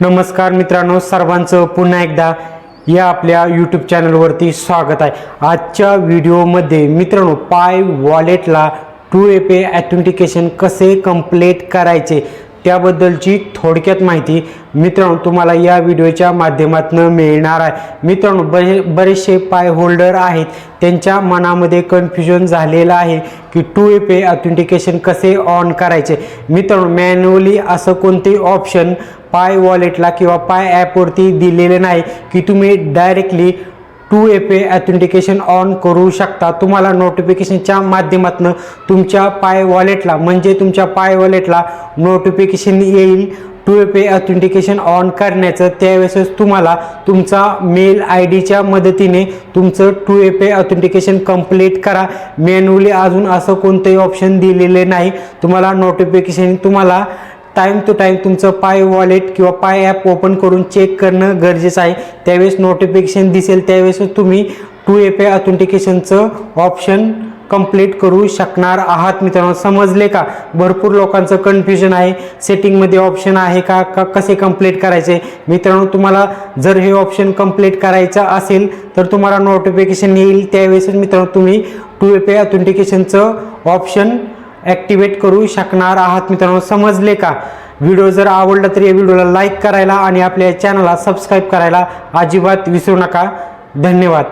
नमस्कार मित्रांनो सर्वांचं पुन्हा एकदा या आपल्या यूट्यूब चॅनलवरती स्वागत आहे. आजच्या व्हिडिओमध्ये मित्रांनो पाय वॉलेटला टू ए पे ॲथेंटिकेशन कसे कंप्लीट करायचे त्याबद्दलची थोडक्यात माहिती मित्रांनो तुम्हाला या व्हिडिओच्या माध्यमातून मिळणार आहे. मित्रांनो बरे बरेचसे पाय होल्डर आहेत त्यांच्या मनामध्ये कन्फ्युजन झालेलं आहे की टू ए पे ऑथेंटिकेशन कसे ऑन करायचे. मित्रांनो मॅन्युअली असं कोणते ऑप्शन पाय वॉलेटला किंवा पाय ॲपवरती दिलेले नाही की तुम्ही directly two A pay authentication on करू शकता. तुम्हाला नोटिफिकेशनच्या माध्यमातून तुमच्या पाय वॉलेटला म्हणजे तुमच्या पाय वॉलेटला नोटिफिकेशन येईल two A pay authentication on करण्याचं. त्यावेळेसच तुम्हाला तुमचा मेल आय डीच्या मदतीने तुमचं two A pay authentication complete करा. मॅन्युअली अजून असं कोणतंही ऑप्शन दिलेले नाही. तुम्हाला नोटिफिकेशन तुम्हाला टाईम टू टाईम तुमचं पाय वॉलेट किंवा पाय ॲप ओपन करून चेक करणं गरजेचं आहे. त्यावेळेस नोटिफिकेशन दिसेल त्यावेळेसच तुम्ही टू ए पे ऑथेंटिकेशनचं ऑप्शन कंप्लीट करू शकणार आहात. मित्रांनो समजले का? भरपूर लोकांचं कन्फ्युजन आहे. सेटिंगमध्ये ऑप्शन आहे का? का कसे कंप्लीट करायचे? मित्रांनो तुम्हाला जर हे ऑप्शन कंप्लीट करायचं असेल तर तुम्हाला नोटिफिकेशन येईल. त्यावेळेसच मित्रांनो तुम्ही टू ए पे ऑथेंटिकेशनचं ऑप्शन ॲक्टिवेट करू शकणार आहात मित्रांनो. समजले का? व्हिडिओ जर आवडला तर या व्हिडिओला लाईक करायला आणि आपल्या चॅनलला सबस्क्राईब करायला अजिबात विसरू नका. धन्यवाद.